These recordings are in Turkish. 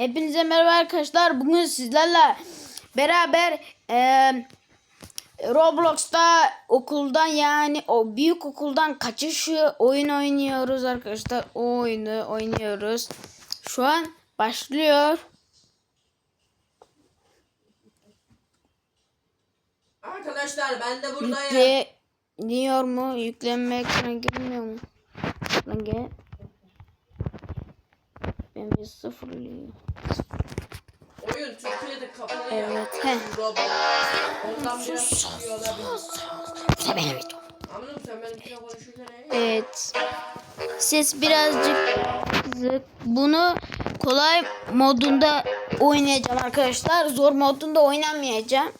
Hepinize merhaba arkadaşlar. Bugün sizlerle beraber eee, Roblox'ta okuldan yani o büyük okuldan kaçış oyun oynuyoruz arkadaşlar. O oyunu oynuyoruz. Şu an başlıyor. Arkadaşlar ben de buradayım. Yükleniyor mu? Yüklenme ekrana girmiyor mu? Lan gel. Ben bir sıfırlıyım. Evet, he. Ondan biraz benim videom. Evet. Ses birazcık zık. Bunu kolay modunda oynayacağım arkadaşlar. Zor modunda oynamayacağım.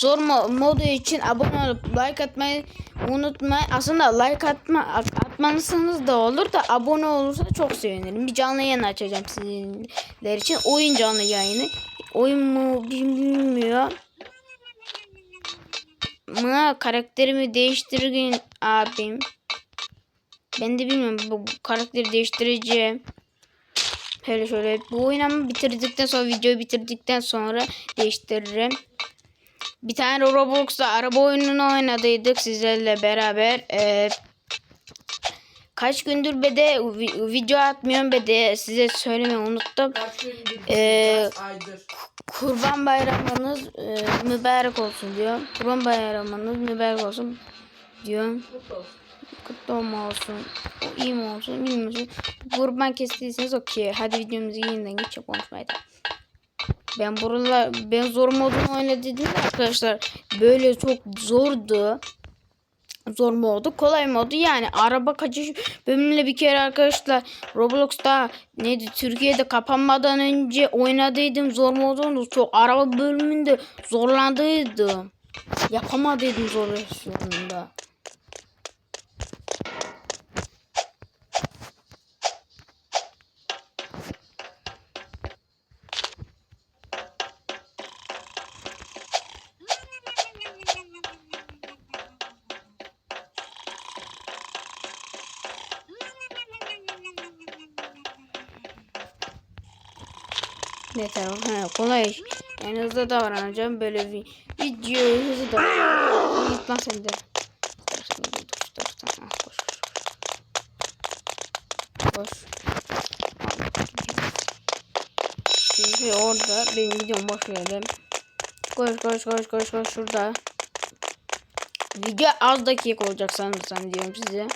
Zor mo- modu için abone olup like atmayı unutmayın. Aslında like atma at- atmanızsanız da olur da abone olursa çok sevinirim. Bir canlı yayın açacağım sizler için. Oyun canlı yayını. Oyun mu bilmiyor. Ama karakterimi değiştirin abim. Ben de bilmiyorum bu karakteri değiştireceğim. Şöyle şöyle bu oyunu bitirdikten sonra videoyu bitirdikten sonra değiştiririm. Bir tane Roblox'ta araba oyununu oynadıydık sizlerle beraber. Ee, kaç gündür be de vi- video atmıyorum be de size söylemeyi unuttum. Ee. Kurban bayramınız e, mübarek olsun diyor. Kurban bayramınız mübarek olsun olsun. Kutlu olma olsun. O iyi mi olsun bilmiyorum. Kurban kestiyseniz okey. Hadi videomuzu yeniden geçip konuşmaya devam. Ben buralar ben zor modunu oynadım arkadaşlar. Böyle çok zordu. Zor modu, kolay modu yani araba kaçış bölümüyle bir kere arkadaşlar Roblox'ta neydi Türkiye'de kapanmadan önce oynadıydım zor modunu çok araba bölümünde zorlandıydım. Yapamadıydım zor versiyonunda. Tamam he, kolay. Yani hızlı davranacağım böyle bir videoyu hızlı davranacağım. Git lan sen de. Koş. Şimdi orada benim videom boş verelim. Koş koş koş koş koş şurada. Video az dakika olacak sanırsam diyorum size.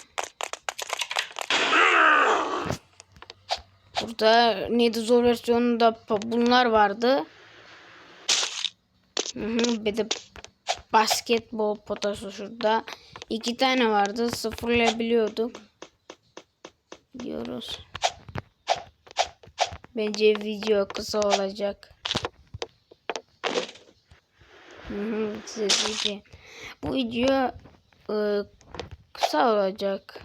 Burada neydi zor versiyonunda bunlar vardı. Hı hı, bir de basketbol potası şurada. İki tane vardı. Sıfırlayabiliyorduk. Diyoruz. Bence video kısa olacak. Hı hı. Bu video ıı, kısa olacak.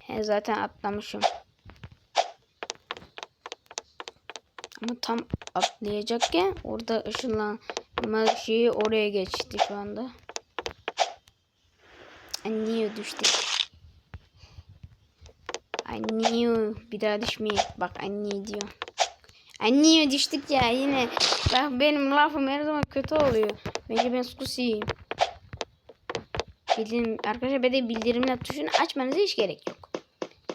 He, zaten atlamışım. Ama tam atlayacakken orada ışınlanma şeyi oraya geçti şu anda. I knew düştü. I knew. Bir daha düşmeyin. Bak knew diyor. Knew düştük ya yine. Bak benim lafım her zaman kötü oluyor. Bence ben susayım. Bildirim, arkadaşlar bir de bildirimler tuşunu açmanıza hiç gerek yok.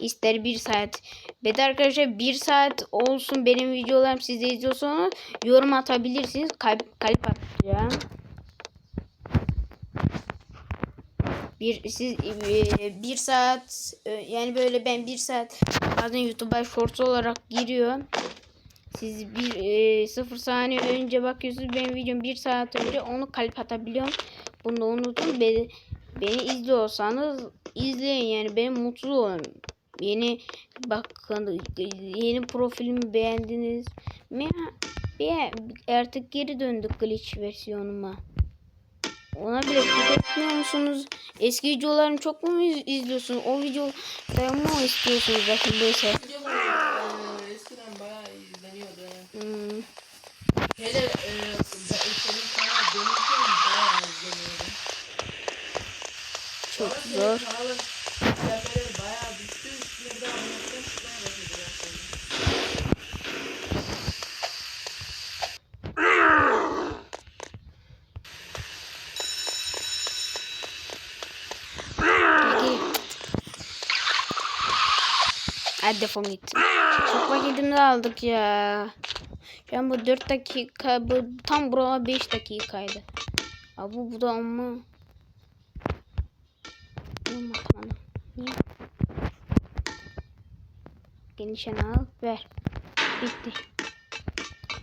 İster bir saat. Ve de arkadaşlar bir saat olsun benim videolarım siz de izliyorsanız yorum atabilirsiniz. Kalp, kalp atacağım. Bir siz e, bir saat e, yani böyle ben bir saat bazen YouTube'a shorts olarak giriyorum. Siz bir e, sıfır saniye önce bakıyorsunuz benim videom bir saat önce onu kalp atabiliyorum. Bunu da unutun. Beni, beni izliyorsanız izleyin yani benim mutlu olun. Yeni bakın yeni profilimi beğendiniz mi? Be artık geri döndük glitch versiyonuma. Ona bile etmiyor musunuz? Eski videolarımı çok mu iz- izliyorsunuz? O videoları mı istiyorsunuz bakın böyle? Videolar eee, eskiden bayağı izleniyordu. yani. Hmm. Hele eee ben- senin kanal benimki bayağı izleniyordu. Çok Sonra senin zor. kanalın izlenmeleri bayağı düştü. Üstüne bir de anlatmaya çıkmaya başladı. gerçekten. Hadi defol git. Çok vakitimizi aldık ya. An bu 4 dakika bu tam buralar 5 dakikaydı. Abi bu, da ama. Niye? Genişen al ver. Bitti.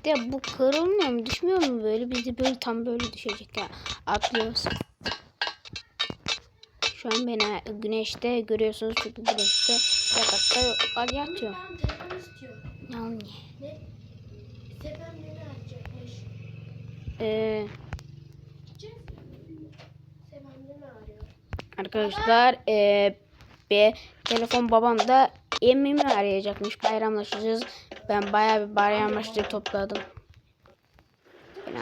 De bu kırılmıyor mu? Düşmüyor mu böyle? Biz de böyle tam böyle düşecek ya. Atlıyoruz. Şu an beni güneşte görüyorsunuz çünkü güneşte yatakta yatıyor. Yani. Ee, arkadaşlar e, be, telefon babam da emmimi arayacakmış bayramlaşacağız. Ben bayağı bir bayramlaştık topladım.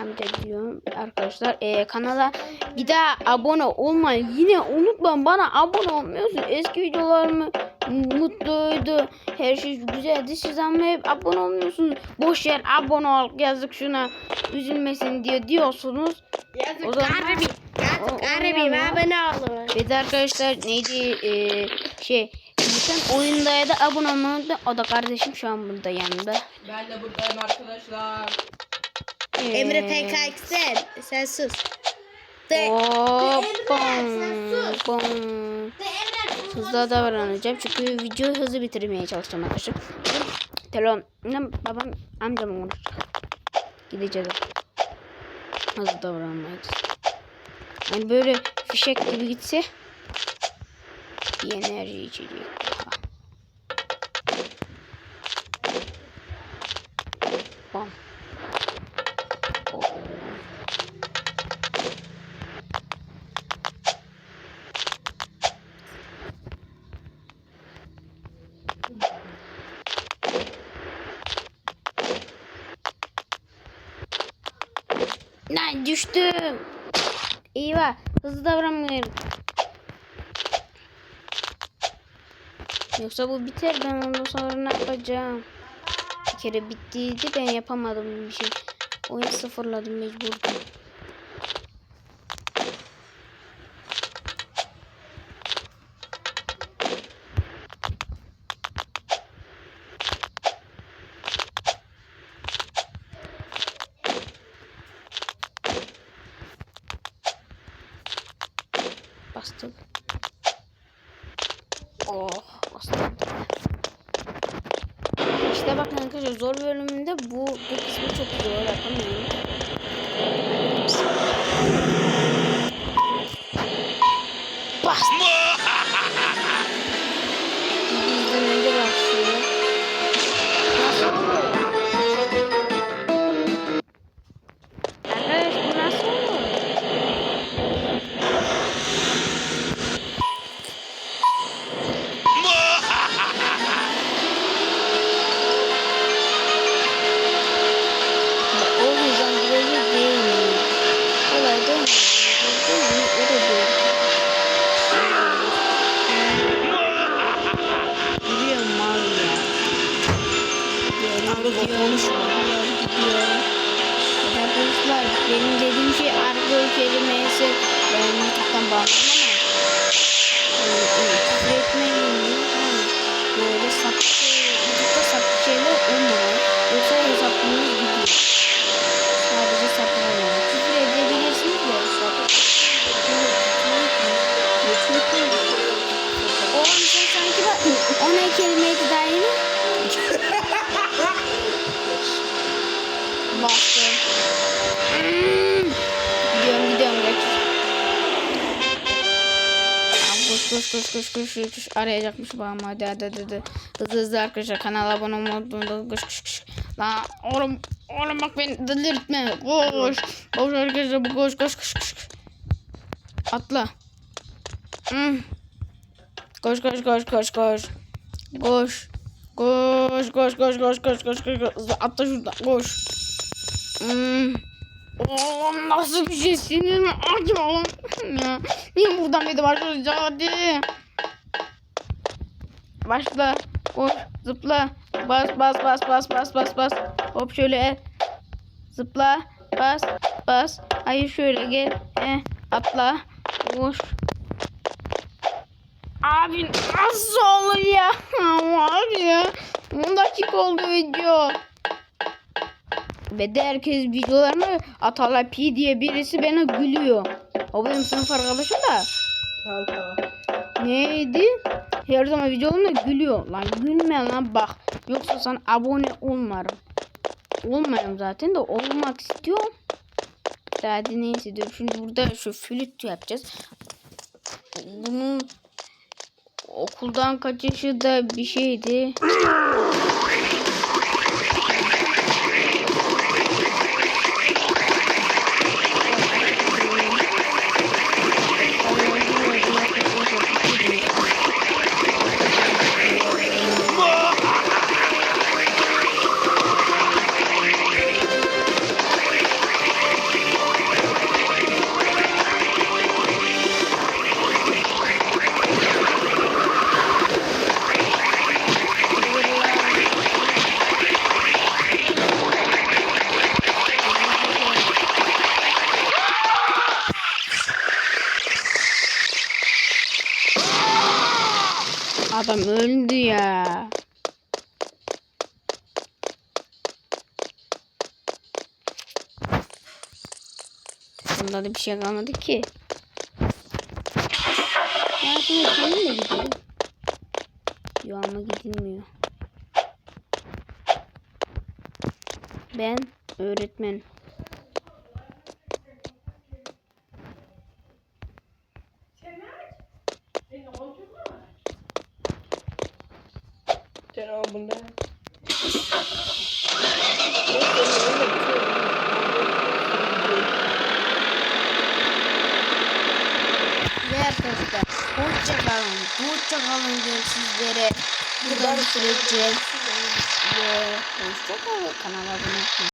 Amca diyorum arkadaşlar. Ee, kanala bir daha abone olmayın. Yine unutmayın bana abone olmuyorsun. Eski videolarımı mutluydu. Her şey güzeldi. Siz ama hep abone olmuyorsunuz. Boş yer abone ol. Yazık şuna üzülmesin diye diyorsunuz. Yazık O zaman- Arabi. O- Yazık zaman- Abone olun. Bir de arkadaşlar neydi ee, şey Geçen oyundaya da abone olmayı unutmayın. O da kardeşim şu an burada yanında. Ben de buradayım arkadaşlar. Ee, Emre TKX'den. Sen sus. De. Hop, Emre, bom, sen sus. De Emre. Hızlı davranacağım çünkü videoyu hızlı bitirmeye çalışacağım arkadaşlar. Telefon, babam amcam konuşacak. Gideceğiz. Hızlı davranmayız. Yani böyle fişek gibi gitse bir enerji içecek. Lan düştüm. Eyvah. Hızlı davranmıyorum. Yoksa bu biter. Ben ondan sonra ne yapacağım? Bir kere bittiydi. Ben yapamadım bir şey. Oyun sıfırladım mecburdum. normal. koş koş koş koş arayacakmış babam hadi hadi hadi hadi. Hızlı hızlı arkadaşlar kanala abone olmayı unutmayın. Koş koş koş. Lan oğlum oğlum bak beni delirtme. Koş. Koş arkadaşlar bu koş koş koş koş. Atla. Hmm. Koş koş koş koş koş. Koş. Koş koş koş koş koş koş koş. Atla şuradan koş. Hmm. Oo, nasıl bir şey sinir mi acaba? ya. Niye buradan de başlayacak hadi. Başla. Koş. Zıpla. Bas bas bas bas bas bas bas. Hop şöyle. Zıpla. Bas. Bas. Hayır şöyle gel. Eh, atla. Koş. Abi nasıl olur ya? Var ya. 10 dakika oldu video. Ve de herkes videolarımı Atalay P diye birisi bana gülüyor. O benim sınıf arkadaşım da. Neydi? Her zaman videolarımda gülüyor. Lan gülme lan bak. Yoksa sana abone olmarım. Olmayayım zaten de olmak istiyorum. Hadi neyse diyorum. Şimdi burada şu flüt yapacağız. Bunun okuldan kaçışı da bir şeydi. Adam öldü ya. Bunda da bir şey kalmadı ki. Ya şimdi kendim de gidelim. Yo ama gidilmiyor. Ben öğretmen. Bunu. Ve arkadaşlar hoşça kalın. Hoşça kalın diyorum sizlere. Bu da bir sürece. Ve hoşça kalın. Kanala abone olmayı.